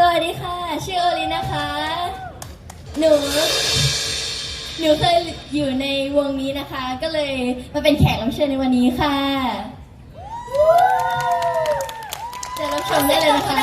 สวัสดีค่ะ ชื่อโอลินนะคะ หนู หนูเคยอยู่ในวงนี้นะคะ ก็เลยมาเป็นแขกรับเชิญในวันนี้ค่ะจะรับชมได้เลยนะคะ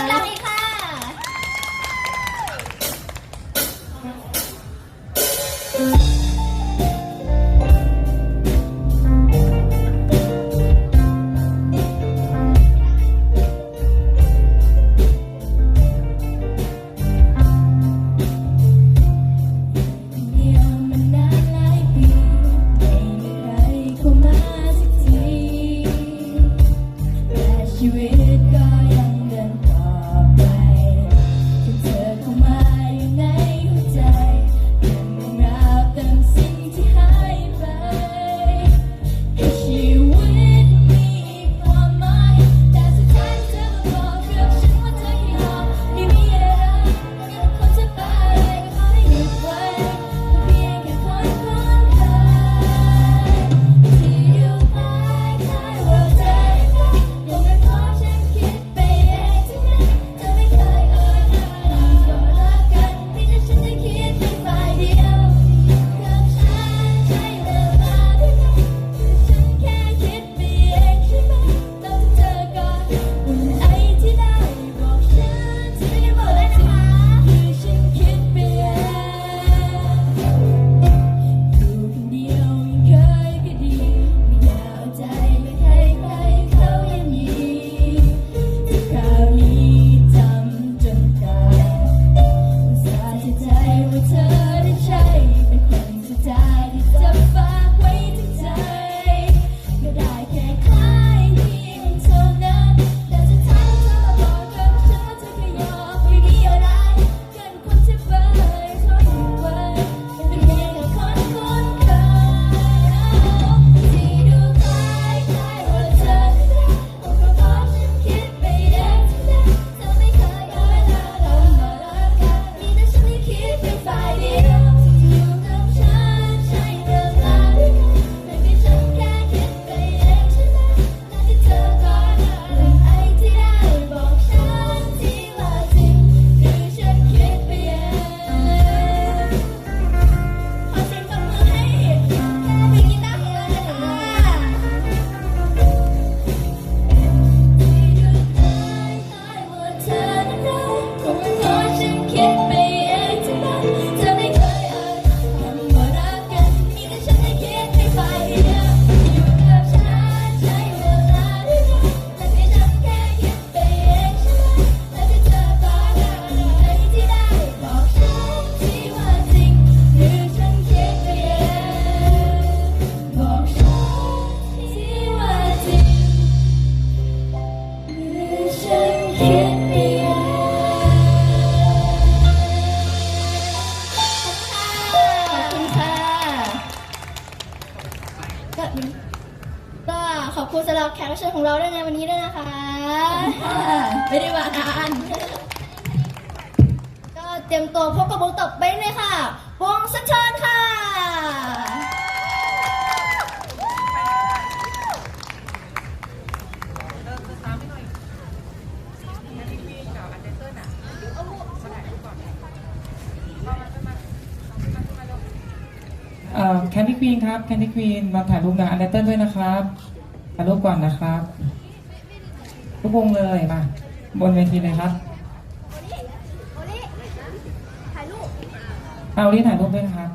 ับเชิญของเราได้ในวันนี้ด้วยนะคะ ไม่ได้มานานก็เตรียมตัวพบกับวงตบเไปเลยค่ะ วงสะเทิญค่ะแคนดี้ควีนครับแคนดี้ควีนมาถ่ายรูปกับอันเดอร์เต้นด้วยนะครับ ถ่ายรูปก่อนนะครับ ทุกวงเลยมา บนเวทีเลยครับเอาลี่ถ่ายรูปด้วยนะครับ